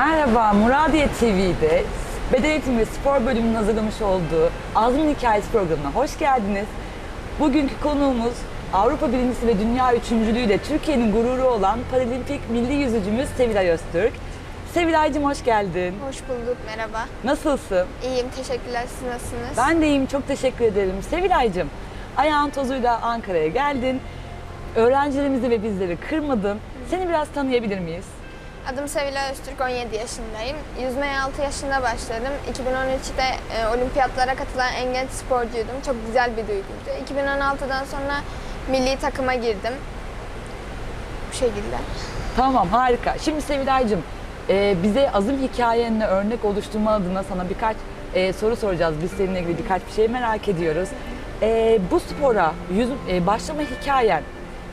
Merhaba, Muradiye TV'de beden eğitimi ve spor bölümünün hazırlamış olduğu Azmin Hikayesi programına hoş geldiniz. Bugünkü konuğumuz Avrupa birincisi ve dünya üçüncülüğüyle Türkiye'nin gururu olan Paralimpik milli yüzücümüz Sevilay Öztürk. Sevilay'cığım hoş geldin. Hoş bulduk, merhaba. Nasılsın? İyiyim, teşekkürler. Siz nasılsınız? Ben de iyiyim, çok teşekkür ederim. Sevilay'cığım, ayağın tozuyla Ankara'ya geldin. Öğrencilerimizi ve bizleri kırmadın. Seni biraz tanıyabilir miyiz? Adım Sevilay Öztürk, 17 yaşındayım. Yüzmeye 6 yaşında başladım. 2013'te e, olimpiyatlara katılan en genç sporcuydum. Çok güzel bir duyguydu. 2016'dan sonra milli takıma girdim. Bu şekilde. Tamam harika. Şimdi Sevilay'cığım e, bize azim hikayenle örnek oluşturma adına sana birkaç e, soru soracağız. Biz seninle ilgili birkaç bir şey merak ediyoruz. E, bu spora yüz, e, başlama hikayen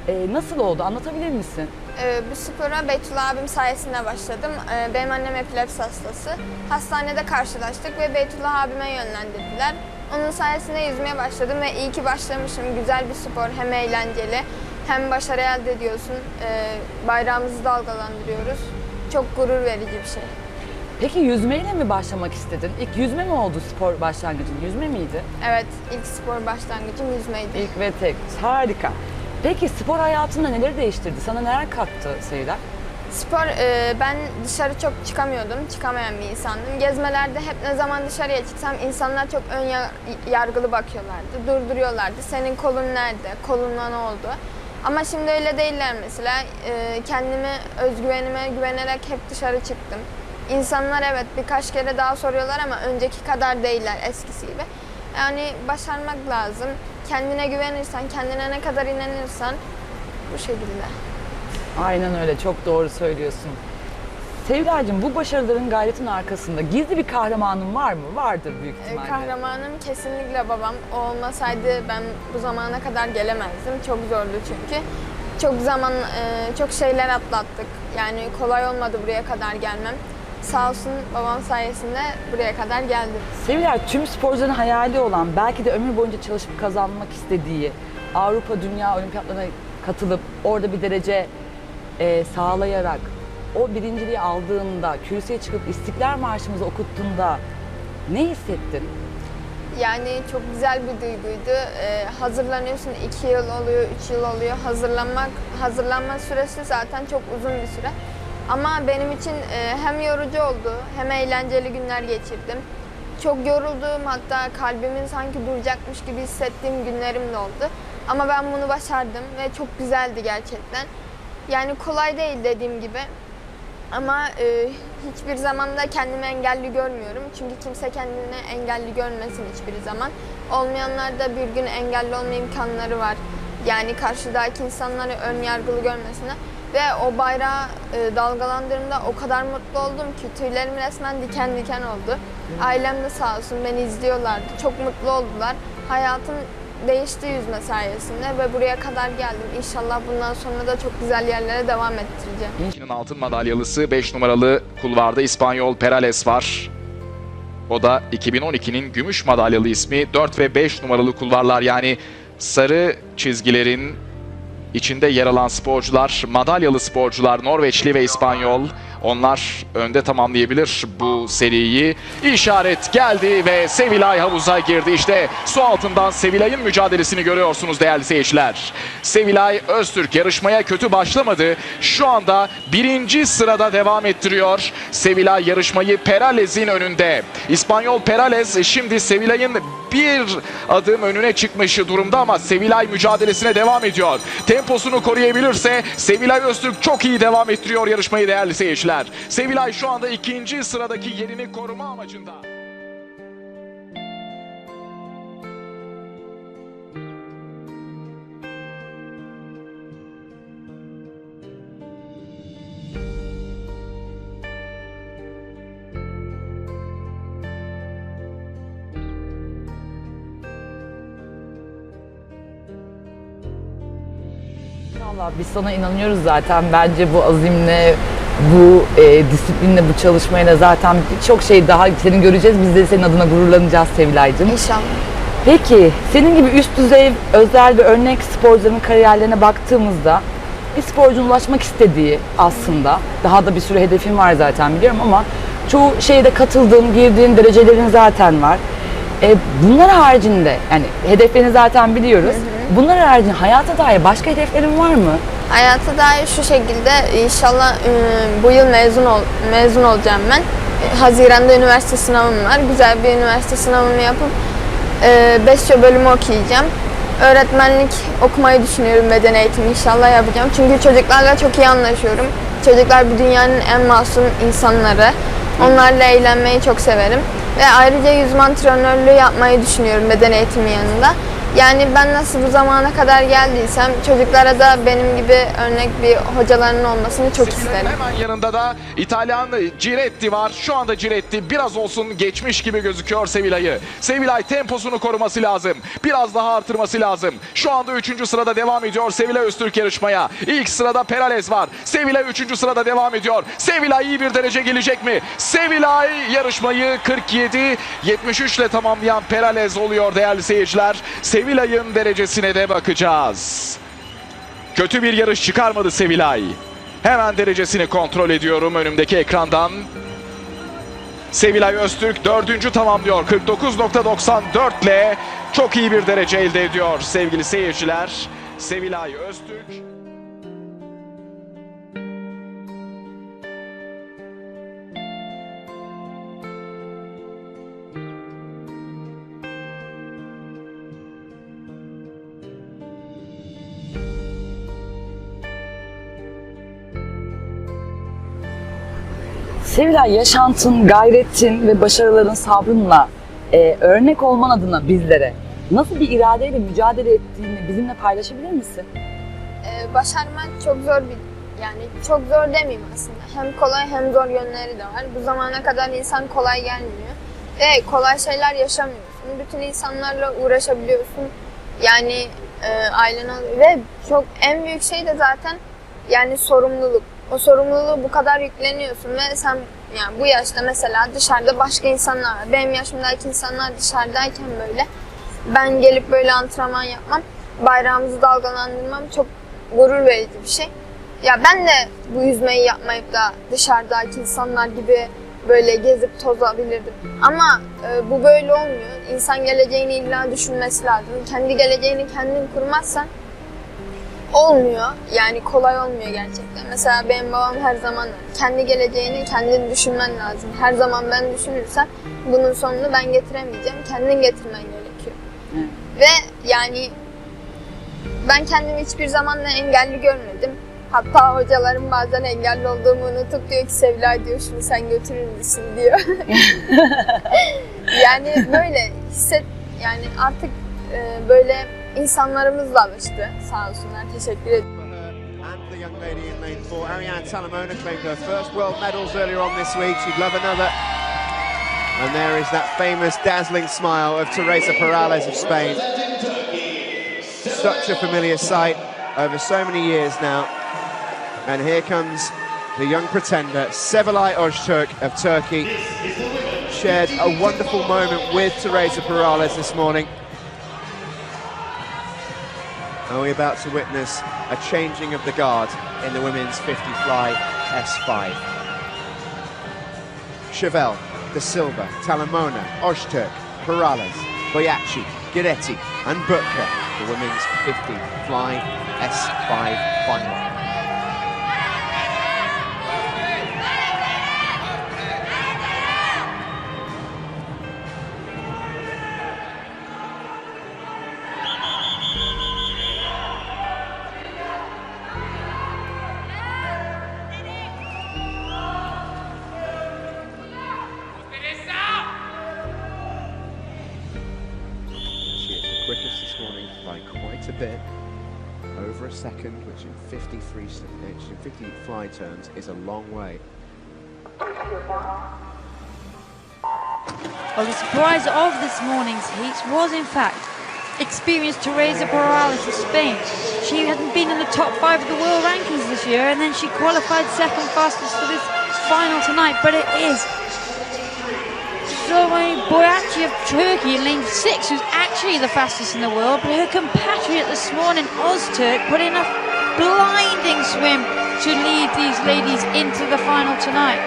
e, nasıl oldu? Anlatabilir misin? Ee, bu spora Beytullah abim sayesinde başladım. Ee, benim annem epilepsi hastası. Hastanede karşılaştık ve Beytullah abime yönlendirdiler. Onun sayesinde yüzmeye başladım ve iyi ki başlamışım. Güzel bir spor, hem eğlenceli hem başarı elde ediyorsun. Ee, bayrağımızı dalgalandırıyoruz. Çok gurur verici bir şey. Peki yüzmeyle mi başlamak istedin? İlk yüzme mi oldu spor başlangıcın? Yüzme miydi? Evet, ilk spor başlangıcım yüzmeydi. İlk ve tek. Harika. Peki spor hayatında neleri değiştirdi? Sana neler kattı Sevilay? Spor, e, ben dışarı çok çıkamıyordum, çıkamayan bir insandım. Gezmelerde hep ne zaman dışarıya çıksam insanlar çok ön ya- yargılı bakıyorlardı, durduruyorlardı. Senin kolun nerede, kolunla ne oldu? Ama şimdi öyle değiller mesela. E, kendimi, özgüvenime güvenerek hep dışarı çıktım. İnsanlar evet birkaç kere daha soruyorlar ama önceki kadar değiller eskisi gibi. Yani başarmak lazım. Kendine güvenirsen, kendine ne kadar inanırsan bu şekilde. Aynen öyle, çok doğru söylüyorsun. Sevilay'cığım bu başarıların gayretin arkasında gizli bir kahramanın var mı? Vardır büyük Ee, ihtimalle. Kahramanım kesinlikle babam. O olmasaydı ben bu zamana kadar gelemezdim. Çok zordu çünkü. Çok zaman, e, çok şeyler atlattık. Yani kolay olmadı buraya kadar gelmem. Sağ olsun babam sayesinde buraya kadar geldim. Sevilay tüm sporcuların hayali olan belki de ömür boyunca çalışıp kazanmak istediği Avrupa Dünya Olimpiyatlarına katılıp orada bir derece e, sağlayarak o birinciliği aldığında, kürsüye çıkıp İstiklal Marşımızı okuttuğunda ne hissettin? Yani çok güzel bir duyguydu. Ee, hazırlanıyorsun, iki yıl oluyor, üç yıl oluyor. Hazırlanmak, hazırlanma süresi zaten çok uzun bir süre. Ama benim için e, hem yorucu oldu, hem eğlenceli günler geçirdim. Çok yoruldum, hatta kalbimin sanki duracakmış gibi hissettiğim günlerim de oldu. Ama ben bunu başardım ve çok güzeldi gerçekten. Yani kolay değil dediğim gibi. Ama e, hiçbir zaman da kendimi engelli görmüyorum. Çünkü kimse kendini engelli görmesin hiçbir zaman. Olmayanlar da bir gün engelli olma imkanları var. Yani karşıdaki insanları ön yargılı görmesinler. Ve o bayrağı e, dalgalandırdığımda o kadar mutlu oldum ki tüylerim resmen diken diken oldu. Ailem de sağ olsun beni izliyorlardı. Çok mutlu oldular. Hayatım değişti yüzme sayesinde ve buraya kadar geldim. İnşallah bundan sonra da çok güzel yerlere devam ettireceğim. 2002'nin altın madalyalısı 5 numaralı kulvarda İspanyol Perales var. O da 2012'nin gümüş madalyalı ismi 4 ve 5 numaralı kulvarlar yani sarı çizgilerin içinde yer alan sporcular, madalyalı sporcular Norveçli ve İspanyol. Onlar önde tamamlayabilir bu seriyi. İşaret geldi ve Sevilay havuza girdi. İşte su altından Sevilay'ın mücadelesini görüyorsunuz değerli seyirciler. Sevilay Öztürk yarışmaya kötü başlamadı. Şu anda birinci sırada devam ettiriyor. Sevilay yarışmayı Peralez'in önünde. İspanyol Peralez şimdi Sevilay'ın bir adım önüne çıkmış durumda ama Sevilay mücadelesine devam ediyor. Temposunu koruyabilirse Sevilay Öztürk çok iyi devam ettiriyor yarışmayı değerli seyirciler. Sevilay şu anda ikinci sıradaki yerini koruma amacında. Valla biz sana inanıyoruz zaten. Bence bu azimle, bu e, disiplinle, bu çalışmayla zaten birçok şey daha senin göreceğiz. Biz de senin adına gururlanacağız Sevilay'cığım. İnşallah. Peki senin gibi üst düzey özel ve örnek sporcuların kariyerlerine baktığımızda bir sporcunun ulaşmak istediği aslında. Daha da bir sürü hedefim var zaten biliyorum ama çoğu şeyde katıldığın, girdiğin derecelerin zaten var. E, bunlar haricinde yani hedeflerini zaten biliyoruz. Bunlar haricinde hayata dair başka hedeflerin var mı? Hayata dair şu şekilde inşallah e, bu yıl mezun ol, mezun olacağım ben. Haziran'da üniversite sınavım var. Güzel bir üniversite sınavımı yapıp e, BESYO bölümü okuyacağım. Öğretmenlik okumayı düşünüyorum beden eğitimi inşallah yapacağım. Çünkü çocuklarla çok iyi anlaşıyorum. Çocuklar bu dünyanın en masum insanları. Onlarla eğlenmeyi çok severim. Ve ayrıca yüzme antrenörlüğü yapmayı düşünüyorum beden eğitimi yanında. Yani ben nasıl bu zamana kadar geldiysem çocuklara da benim gibi örnek bir hocalarının olmasını çok isterim. Hemen yanında da İtalyan Ciretti var. Şu anda Ciretti biraz olsun geçmiş gibi gözüküyor Sevilla'yı. Sevilla'yı temposunu koruması lazım. Biraz daha artırması lazım. Şu anda 3. sırada devam ediyor Sevilla Öztürk yarışmaya. İlk sırada Perales var. Sevilla 3. sırada devam ediyor. Sevilla iyi bir derece gelecek mi? Sevilla yarışmayı 47-73 ile tamamlayan Perales oluyor değerli seyirciler. Sevilla'nın derecesine de bakacağız. Kötü bir yarış çıkarmadı Sevilay. Hemen derecesini kontrol ediyorum önümdeki ekrandan. Sevilay Öztürk dördüncü tamamlıyor. 49.94 ile çok iyi bir derece elde ediyor sevgili seyirciler. Sevilay Öztürk. Sevilay yaşantın, gayretin ve başarıların sabrınla e, örnek olman adına bizlere nasıl bir iradeyle mücadele ettiğini bizimle paylaşabilir misin? Ee, başarmak çok zor bir yani çok zor demeyeyim aslında. Hem kolay hem zor yönleri de var. Bu zamana kadar insan kolay gelmiyor. Ve kolay şeyler yaşamıyorsun. Bütün insanlarla uğraşabiliyorsun. Yani e, ailen ve çok en büyük şey de zaten yani sorumluluk. O sorumluluğu bu kadar yükleniyorsun ve sen yani bu yaşta mesela dışarıda başka insanlar var. Benim yaşımdaki insanlar dışarıdayken böyle ben gelip böyle antrenman yapmam, bayrağımızı dalgalandırmam çok gurur verici bir şey. Ya ben de bu yüzmeyi yapmayıp da dışarıdaki insanlar gibi böyle gezip tozabilirdim. Ama e, bu böyle olmuyor. İnsan geleceğini illa düşünmesi lazım. Kendi geleceğini kendin kurmazsan olmuyor. Yani kolay olmuyor gerçekten. Mesela benim babam her zaman kendi geleceğini kendin düşünmen lazım. Her zaman ben düşünürsem bunun sonunu ben getiremeyeceğim. Kendin getirmen gerekiyor. Evet. Ve yani ben kendimi hiçbir zaman da engelli görmedim. Hatta hocalarım bazen engelli olduğumu unutup diyor ki Sevilay diyor şunu sen götürür müsün diyor. yani böyle hisset yani artık e, böyle insanlarımızla alıştı. Sağ olsunlar teşekkür ederim. and the young lady in lane four. Ariane Talamona claimed her first world medals earlier on this week. She'd love another. And there is that famous dazzling smile of Teresa Perales of Spain. Such a familiar sight over so many years now. And here comes the young pretender, Sevilay Öztürk of Turkey. Shared a wonderful moment with Teresa Perales this morning. Are we about to witness a changing of the guard in the women's 50 fly S5? Chevelle, De Silva, Talamona, Ozturk, Perales, Boyachi, Guidetti and Butker, the women's 50 fly S5 final. A bit. Over a second, which in 53, which in 50 fly turns is a long way. Well, the surprise of this morning's heat was, in fact, experienced Teresa Perales of Spain. She hadn't been in the top five of the world rankings this year, and then she qualified second fastest for this final tonight. But it is Slovene Of Turkey in lane six, who's actually the fastest in the world. But her compatriot this morning, Ozturk, put in a blinding swim to lead these ladies into the final tonight.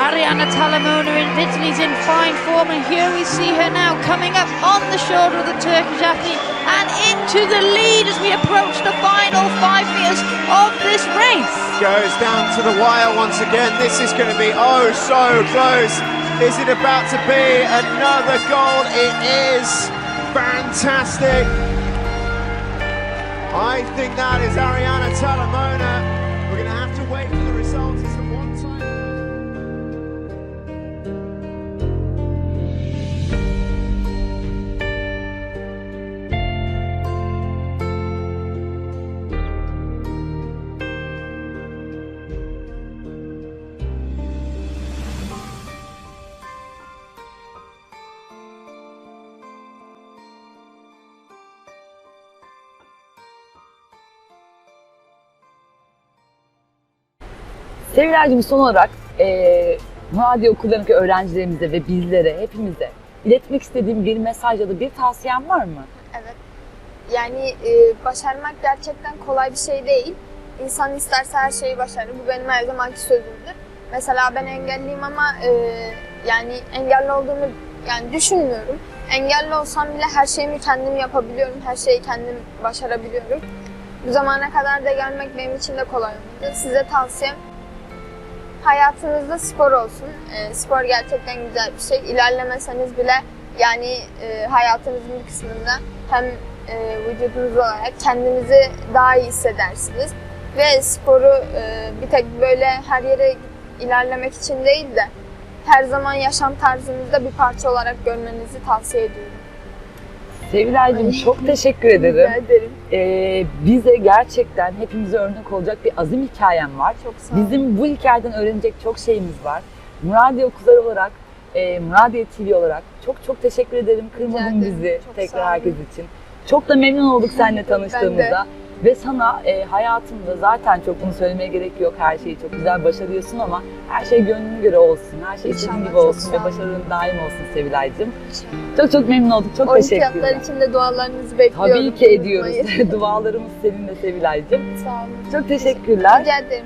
Ariana Talamona in Italy's in fine form, and here we see her now coming up on the shoulder of the Turkish athlete and into the lead as we approach the final five meters of this race. Goes down to the wire once again. This is going to be oh so close. Is it about to be another gold? It is. Fantastic. I think that is Ariana Talamona. Sevilay'cığım son olarak eee Muadiye okullarındaki öğrencilerimize ve bizlere, hepimize iletmek istediğim bir mesaj ya da bir tavsiyen var mı? Evet. Yani e, başarmak gerçekten kolay bir şey değil. İnsan isterse her şeyi başarır. Bu benim her zamanki sözümdür. Mesela ben engelliyim ama e, yani engelli olduğumu yani düşünmüyorum. Engelli olsam bile her şeyimi kendim yapabiliyorum. Her şeyi kendim başarabiliyorum. Bu zamana kadar da gelmek benim için de kolay olmadı. Size tavsiyem hayatınızda spor olsun. E, spor gerçekten güzel bir şey. İlerlemeseniz bile yani e, hayatınızın bir kısmında hem e, vücudunuz olarak kendinizi daha iyi hissedersiniz. Ve sporu e, bir tek böyle her yere ilerlemek için değil de her zaman yaşam tarzınızda bir parça olarak görmenizi tavsiye ediyorum. Sevilay'cığım Ay. çok teşekkür ederim. Rica ederim. Eee, bize gerçekten hepimize örnek olacak bir azim hikayem var. Çok sağ olun. Bizim bu hikayeden öğrenecek çok şeyimiz var. Muradiye Okulları olarak, e, Muradiye TV olarak çok çok teşekkür ederim. Kırmadın ederim. bizi Çok sağ tekrar olun. herkes için. Çok da memnun olduk seninle Ben de. tanıştığımızda. Ve sana e, hayatında zaten çok bunu söylemeye gerek yok. Her şeyi çok güzel başarıyorsun ama her şey gönlüne göre olsun. Her şey istediğin gibi olsun ve başarın daim olsun Sevilay'cığım. Çok çok memnun olduk. Çok Olimpiyatlar teşekkürler. için de dualarınızı bekliyorum. Tabii ki ediyoruz. Dualarımız seninle Sevilay'cığım. Sağ olun. Çok teşekkürler. Rica ederim.